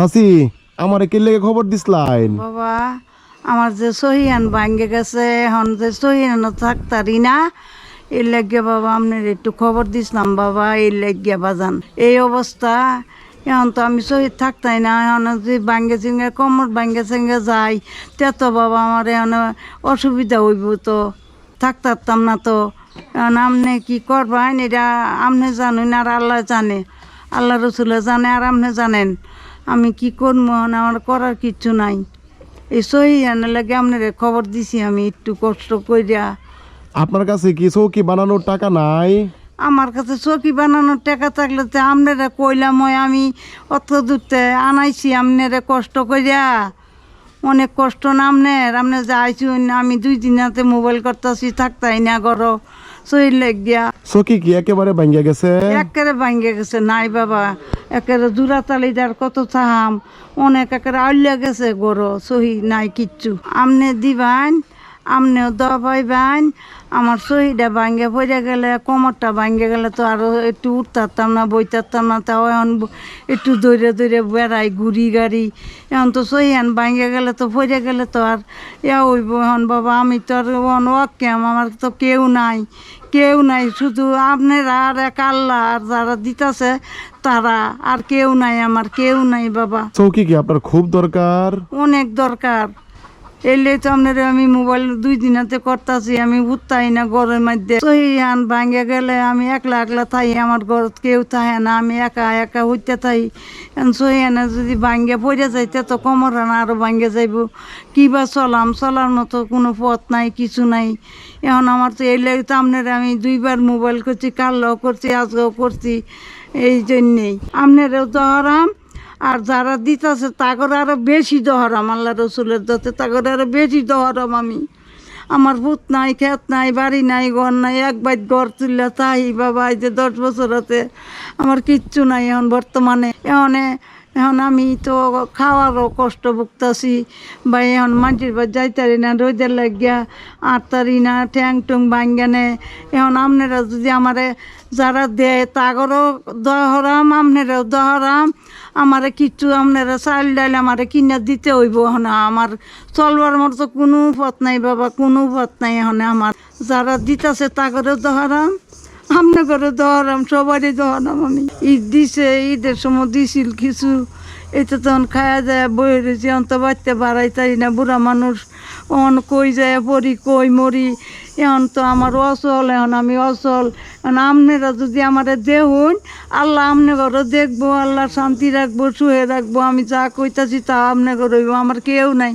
চাচি আমারে কে লেগে খবর দিসলাইন বাবা, আমার যে সহিয়ান ভাঙ্গে গেছে, এখন যে সহিয়ান থাকতারি না এই লাগিয়া বাবা আপনার একটু খবর দিছিলাম বাবা এই লাগিয়া বাজান। এই অবস্থা, এখন তো আমি শহীদ থাকতাই না, এখন যদি ভাঙ্গে চিঙ্গে কমর ভাঙ্গে চিঙ্গে যাই, তে বাবা আমার এখন অসুবিধা হইব তো থাকতাম না তো। এখন আপনি কি করবেন? এটা আপনি জানুন আর আল্লাহ জানে, আল্লাহ রসুলে জানে আর আপনি জানেন। আমি কি করব? আমার করার কিচ্ছু নাই। এই সহি লাগে আপনার খবর দিছি আমি একটু কষ্ট কইরা। আপনার কাছে কি চৌকি বানানোর টাকা নাই? আমার কাছে চকি বানানোর টাকা থাকলে তো আপনারা কইলাম আমি অত দূরতে আনাইছি আপনারা কষ্ট কইরা। অনেক কষ্ট না আপনার আপনি যাইছি আমি দুই দিন হাতে মোবাইল করতেছি থাকতাই না গরো সহি লাগিয়া। চৌকি কি একেবারে ভাঙ্গিয়া গেছে? একেবারে ভাঙ্গে গেছে নাই বাবা। একেবারে দেওয়ার কত চাহাম অনেক একের আউলিয়া গেছে গরো সহি নাই কিচ্ছু। আমনে দিবান আমনেও দবাইবান আমার সহিটা ভাঙ্গে পড়ে গেলে কোমরটা ভাঙ্গে গেলে তো আরও একটু উঠতারতাম না বইতারতাম না তাও এখন একটু দৌড়ে দৌড়ে বেড়াই ঘুরি গাড়ি। এখন তো সহিয়ান ভাঙ্গে গেলে তো পড়ে গেলে তো আর ইয়া হইব এখন বাবা আমি তো আর অন অকেম আমার তো কেউ নাই। কেউ নাই শুধু আপনারা আর এক আল্লাহ আর যারা দিতেছে তারা আর কেউ নাই আমার কেউ নাই বাবা। চৌকি কি আপনার খুব দরকার? অনেক দরকার। এলে তো আপনার আমি মোবাইল দুই দিনাতে করতেছি, আমি উঠতাই না ঘরের মধ্যে। সহিয়ান ভাঙ্গে গেলে আমি একলা একলা থাই, আমার ঘরত কেউ থাকে না, আমি একা একা হইতে থাই। সহিয়ানে যদি ভাঙ্গে পড়ে যাইতে, তো কমর না আরও ভাঙ্গে যাইব। কিবা চলাম? চলার মতো কোনো পথ নাই, কিছু নাই। এখন আমার তো এই লাগে তো আপনার আমি দুইবার মোবাইল করছি কালও করছি, আজকেও করছি, এই জন্যেই। আপনারও দহরাম আর যারা দিতেছে, তাগর আরও বেশি দহরাম আল্লাহ রসুলের দতে তাগর আরও বেশি দহরাম আমি। আমার ভূত নাই খেত নাই, বাড়ি নাই, ঘর নাই, এক বাইট ঘর তুললে তাই বাবা, এই যে দশ বছর হতে আমার কিচ্ছু নাই এখন বর্তমানে। এখানে এখন আমি তো খাওয়ারও কষ্ট ভুগতাছি। বা এখন মাটির বা যাইতারি না, রোদের লাগিয়া আটতারি না, ঠ্যাং টুং ভাঙ্গানে এখন আপনারা যদি আমারে যারা দেয়, তাগরও দহরাম আপনারাও দহরাম আমারে কিছু আপনারা চাল ডাইল আমারে কিনে দিতে হইব এখন। আমার চলবার মতো কোনো পথ নাই বাবা, কোনো পথ নাই এখন। আমার যারা দিতেছে, তাগরেও দহরাম আমনে করে দহরাম, সবারই দহরাম আমি। ঈদ দিছে, ঈদের সময় দিছিল কিছু। এটা তখন খায়া যায় বই রয়েছে অন্ত বাচ্চা তাই না, বুড়া মানুষ। অন কই যায় পড়ি কই মরি। এখন তো আমার অচল, এখন আমি অচল। এখন আপনারা যদি আমার দেহুন আল্লাহ আমনে ঘরে দেখব, আল্লাহ শান্তি রাখব শুয়ে রাখব, আমি যা কইতাছি তা আমনে ঘরে আমার কেউ নাই।